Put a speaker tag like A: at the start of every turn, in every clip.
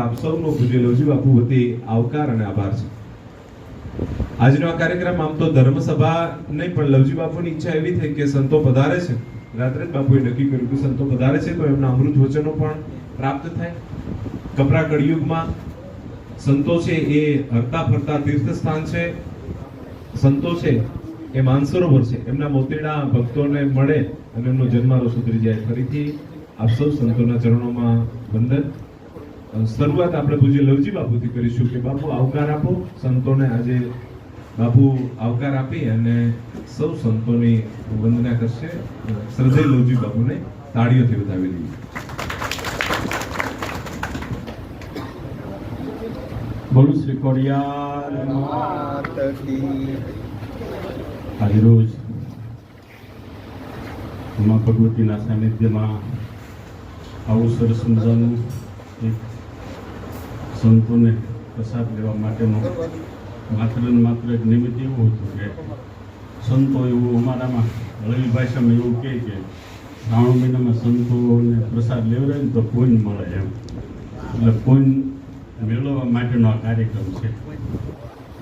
A: આપ સૌનો પૂજ્ય લવજી બાપુ વતી આવકાર અને આભાર છે. આજનો આ કાર્યક્રમ આમ તો ધર્મસભા નહીં, પણ લવજી બાપુની ઈચ્છા એવી થઈ કે સંતો પધારે છે. રાત્રે જ બાપુએ નક્કી કર્યું કે સંતો પધારે છે, તો એમના અમૃત વચનો પણ પ્રાપ્ત થાય. કપરા કળિયુગમાં સંતો છે એ હરતા ફરતા તીર્થ સ્થાન છે. સંતો છે એ માનસરોવર છે. એમના મોતીડા ભક્તોને મળે અને એમનો જન્મારો સુધરી જાય. ફરીથી આપ સૌ સંતોના ચરણોમાં વંદન. શરૂઆત આપણે પૂજ્ય લવજી બાપુથી કરીશું કે બાપુ આવકાર આપો સંતોને આજે બાપુ આવકાર આપી અને સૌ સંતોની વંદના કરશે. શ્રદ્ધેય લવજી બાપુને તાળીઓથી બતાવી દઈએ.
B: બોલું શ્રી કોડિયાર
C: માત કી
B: આજરોજ મા ભગવતીના સાનિધ્યમાં આવું સરસ મજાનું એક સંતોને પ્રસાદ લેવા માટેનો માત્ર ને માત્ર એક નિમિત્ત એવું હતું કે સંતો એવું અમારામાં, હળવી ભાષામાં એવું કહે કે શ્રાવણ મહિનામાં સંતોને પ્રસાદ લેવડાવે ને તો પુણ્ય મળે એમ. એટલે પુણ્ય મેળવવા માટેનો આ કાર્યક્રમ છે.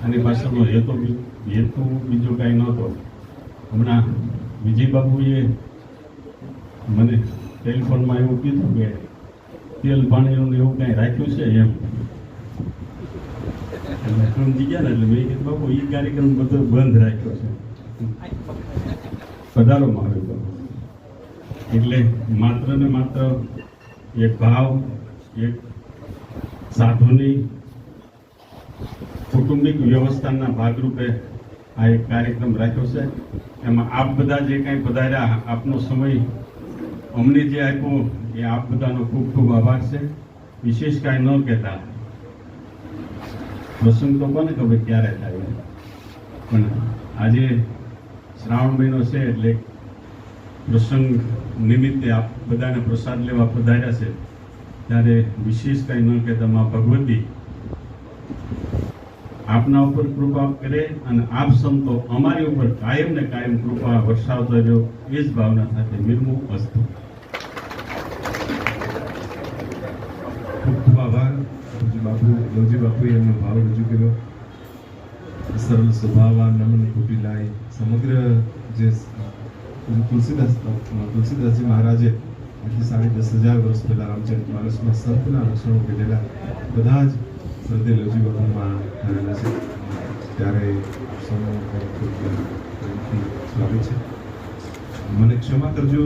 B: આની પાછળનો હેતુ હેતુ બીજો કાંઈ નહોતો. હમણાં વિજયબાબુએ મને ટેલિફોનમાં એવું કીધું કે તેલ પાણીનું એવું કાંઈ રાખ્યું છે એમ. સમજી ગયા ને, એટલે મેં કીધું, બાપુ એ કાર્યક્રમ બધો બંધ રાખ્યો છે. પધારોમાં આવ્યો એટલે માત્ર ને માત્ર એક ભાવ, એક સાધુની કુટુંબિક વ્યવસ્થાના ભાગરૂપે આ એક કાર્યક્રમ રાખ્યો છે. એમાં આપ બધા જે કાંઈ પધાર્યા, આપનો સમય અમને જે આપ્યો, એ આપ બધાનો ખૂબ ખૂબ આભાર છે. વિશેષ કાંઈ ન કહેતા. પ્રસંગ તો કોને ખબર ક્યારે થાય પણ આજે શ્રાવણ મહિનો છે એટલે પ્રસંગ નિમિત્તે આપ બધાને પ્રસાદ લેવા પધાર્યા છે. ત્યારે વિશેષ કાંઈ ન કહેતા મા ભગવતી. આપના ઉપર કૃપા કરે અને આપ સંતો અમારી ઉપર કાયમ ને કાયમ કૃપા વરસાવતો રહ્યો. એ જ ભાવના સાથે નિર્મુખ અસ્તુ
A: ખૂબ ખૂબ આભાર પૂજ્ય લવજી બાપુએ એમનો ભાવ રજૂ કર્યો. સરળ સ્વભાવા નમન કુટિલાય સમગ્ર જે તુલસીદાસ તુલસીદાસજી મહારાજે આજથી સાડી દસ હજાર વર્ષ પહેલાં રામચરિત માનસમાં સંતના લક્ષણો કીધેલા બધા જ શ્રદ્ધે લવજી બાપુમાં આવેલા છે. ત્યારે સ્વાગત છે. મને ક્ષમા કરજો.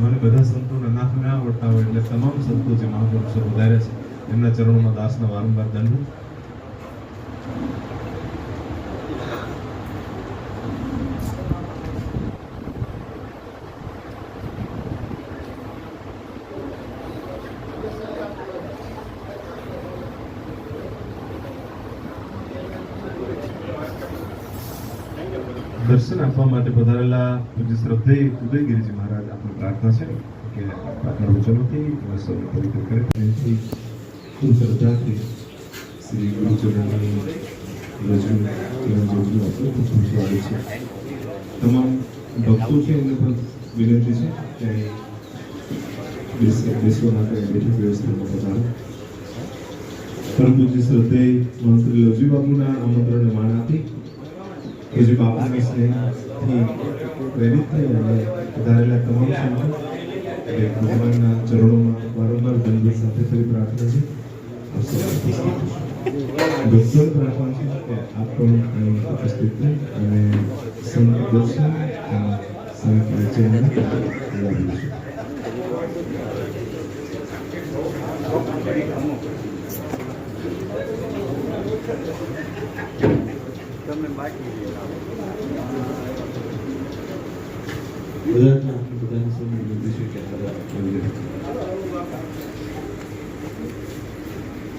A: મને બધા સંતોના નામ ના આવડતા હોય એટલે તમામ સંતો જે મહાપુરુષો વધાર્યા છે. એમના ચરણોમાં દાસના વારંવાર દંડ દર્શન આપવા માટે પધારેલા પૂજ્ય શ્રદ્ધેય ઉદયગીરીજી મહારાજ આપની પ્રાર્થના છે કે આપના વચનોથી સૌને પવિત્ર કરે ખૂબ શ્રદ્ધાથી શ્રી ગુરુચરણની રજૂ કિરણજોગનું આપણું ખૂબ ખૂબ સ્વાગત છે તમામ ભક્તો છે એમને પણ વિનંતી છે કે બેસ- બેસવા માટે બેઠક વ્યવસ્થામાં પધારો પરમ પૂજ્ય શ્રદ્ધેય મંત્રી લવજી બાપુના આમંત્રણને માન આપી કે જે સ્નેહથી પ્રેરિત થઈ અને વધારેલા તમામ સંતો ભગવાનના ચરણોમાં વારંવાર દંડ સાથે ફરી પ્રાર્થના છે આપ સૌ ભક્તોની પ્રાર્થના છે કે આપ પણ અહીં ઉપસ્થિત થઈ અને સંત દર્શન અને સંત વાંચનને લાભ લેશો
C: તમે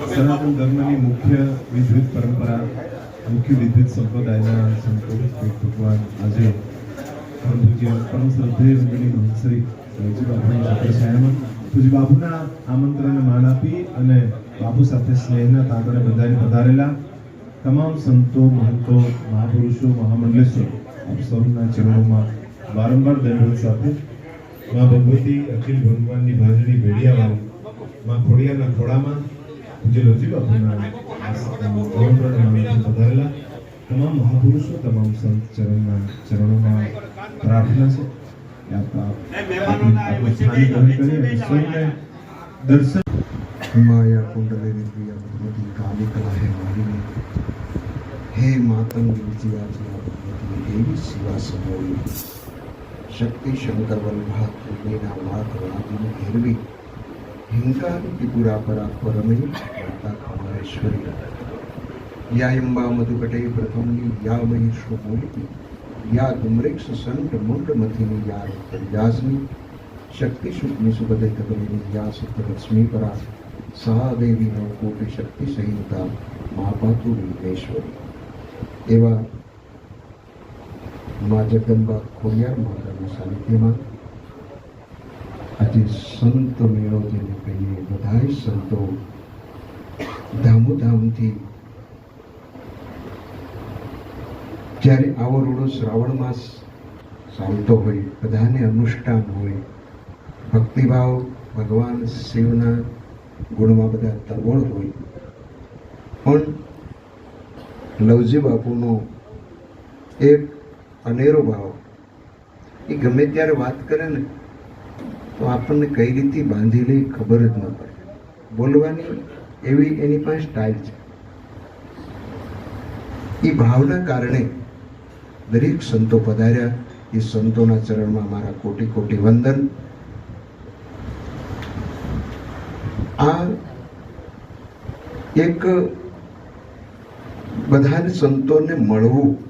A: સનાતન ધર્મની મુખ્ય વિદ્યુત પરંપરા, મુખ્ય વિદ્યુત સંપ્રદાયના સંતો ભગવાન આજે પરમ પૂજ્ય પરમ શ્રદ્ધેય બાપુની છત્રછાયામાં પૂજ્ય બાપુના આમંત્રણને માન આપી અને બાપુ સાથે સ્નેહના તાંતણે બંધાઈને પધારેલા તમામ સંતો, મહંતો, મહાપુરુષો, મહામંડલેશ્વર, આપ સૌના ચરણોમાં વારંવાર દંડવત સાથે માં ભગવતી, અખિલ ભગવાનની ભાજણી ભેડિયાવાળી માં ખોડિયાના ખોડામાં પૂજ્ય લવજી બાપુના આમંત્રણ પધારેલા તમામ મહાપુરુષો તમામ સંત ચરણના ચરણોમાં પ્રાર્થના છે કે આપ આપ આપનું સ્થાન ગ્રહણ કરી અને સૌને દર્શન
C: માયા કુંડલે દિવ્ય ભગવતી કાલી કલા હે માલિની હે માતંગ વિજયા ભગવતી દેવી શિવા સમોઈ શક્તિ શંકર વલ્લભા ત્રિવેના માત રાગીની ઘેરવી હિંકાર ત્રિપુરા પરા પરમય માતા કમલેશ્વરી યાયંબા મધુકટે પ્રથમની યા મહિષો મૂલિની યા ગુમરેક્ષ સંત મુંડ મથિની યા કૈલાસની શક્તિ શુક્ની સુબદે કબલિની યા સપ્તલક્ષ્મી પરા સા દેવી નવ કોટી શક્તિ સહિતા મા પાતુ વિઘ્નેશ્વરી એવા મા જગદંબા સાનિધ્યમાં આજે સંત મેળો જેને કહીએ બધા સંતો ધામોધામથી જ્યારે આવો રૂડો શ્રાવણ માસ ચાલતો હોય, બધાને અનુષ્ઠાન હોય, ભક્તિભાવ, ભગવાન શિવના ગુણમાં બધા તરવળ હોય. પણ લવજી બાપુનો એક અનેરો ભાવ, એ ગમે ત્યારે વાત કરે ને તો આપણને કઈ રીતે બાંધી લે ખબર જ ન પડે. બોલવાની એવી એની પાસે સ્ટાઇલ છે. એ ભાવના કારણે દરેક સંતો પધાર્યા. એ સંતોના ચરણમાં મારા કોટી કોટી વંદન. આ એક બધાને સંતોને મળવું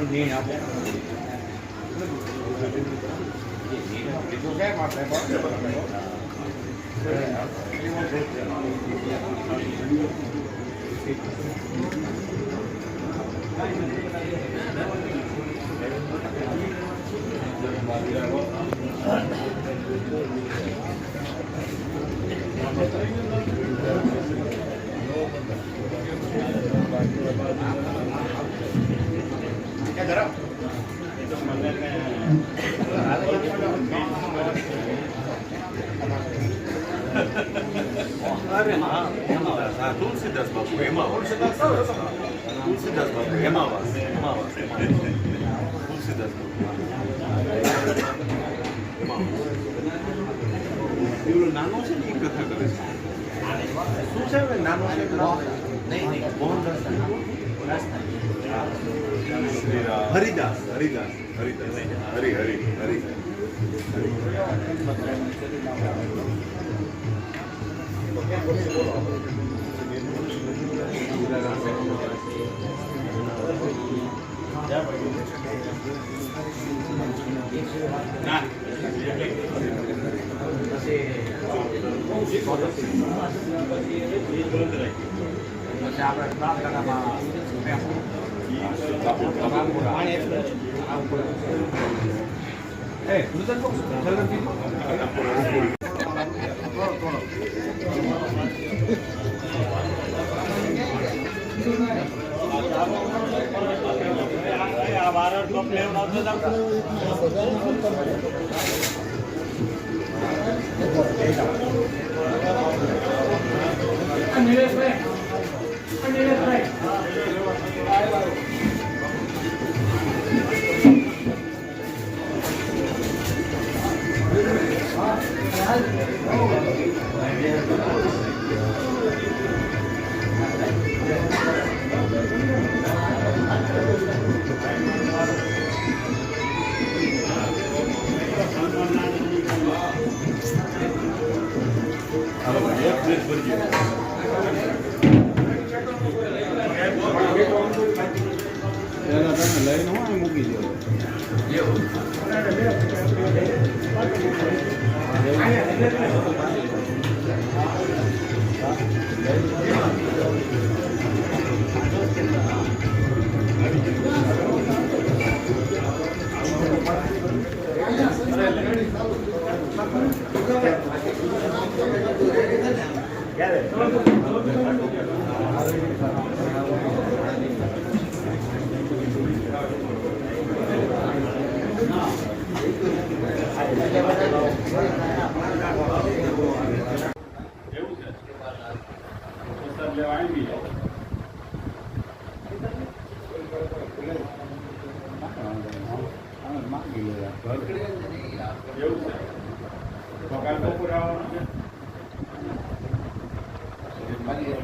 D: અરે હા એમાં વાસ હા તુલસીદાસ બાપુ એમાં તુલસીદાસ બાપુ એમાં વાસ એમાં વાસ. તુલસીદાસ બાપુ નાનો છે ને એ કથા કરે છે શું છે નાનો છે મોહનદાસ શ્રીરામ. હરિદાસ હરિદાસ હરિદાસ. હરિ હરિ હરિ.
B: ఆ వారం ప్లేవ్ అవుతుందా એવું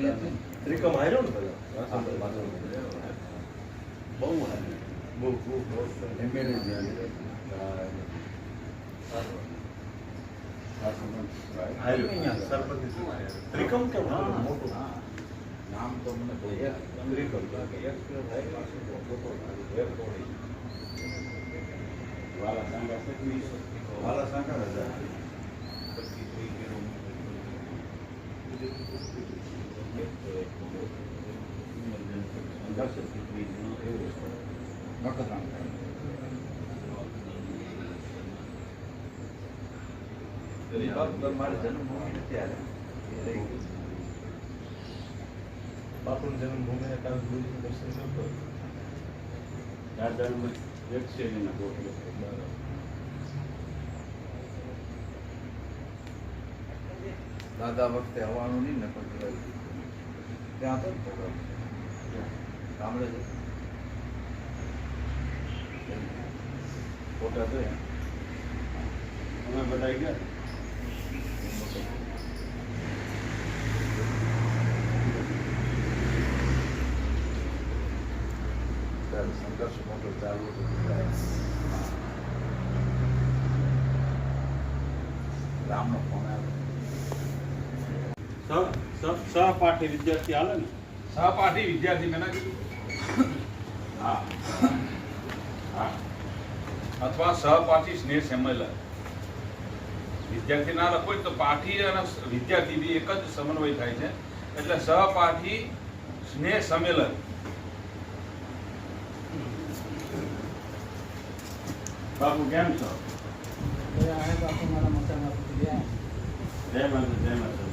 B: તમે હા અમને કઈ નથી એમ કે
C: વિચારીને ગામ પર
D: ત્રિકમ હાર્યો ને પેલા બહુ હાર્યો બહુ બહુ બહુ હાર્યો સરપંચ ત્રિકમ કેમ મોટું
C: નામ તો મને
D: ત્રિકમ
B: વાલા સાંગા સકવી
D: વાલા સાંકળ હતા મારે જન્મભૂમિ નથી આવ્યા બાપુની જન્મભૂમિને કાલે ગુરુજીનું દર્શન કરતો
B: એક ગોઠવે
C: દાદા વખતે આવવાનું નહીં ને પણ ત્યાં તો પ્રોગ્રામ ગામડે જ ફોટા જોયા
B: અમે બધા ગયા.
C: ત્યારે સંઘર્ષ મોટો ચાલુ રામનો ફોન આવ્યો
B: સહપાઠી વિદ્યાર્થી હાલે ને?
E: સહપાઠી વિદ્યાર્થી મેં કીધું.
B: હા.
E: અથવા સહપાઠી સ્નેહ સંમેલન. વિદ્યાર્થી ના લખો તો પાઠી અને વિદ્યાર્થી બી એક જ સમન્વય થાય છે. એટલે સહપાઠી સ્નેહ સંમેલન. બાપુ કેમ છો? જય માતા જય માતા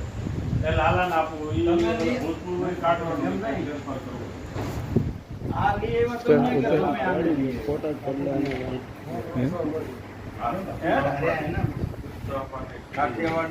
E: એ લાલા ના આપવું નહીં? ભૂતપૂર્વ કાઢવાનું ફેરફાર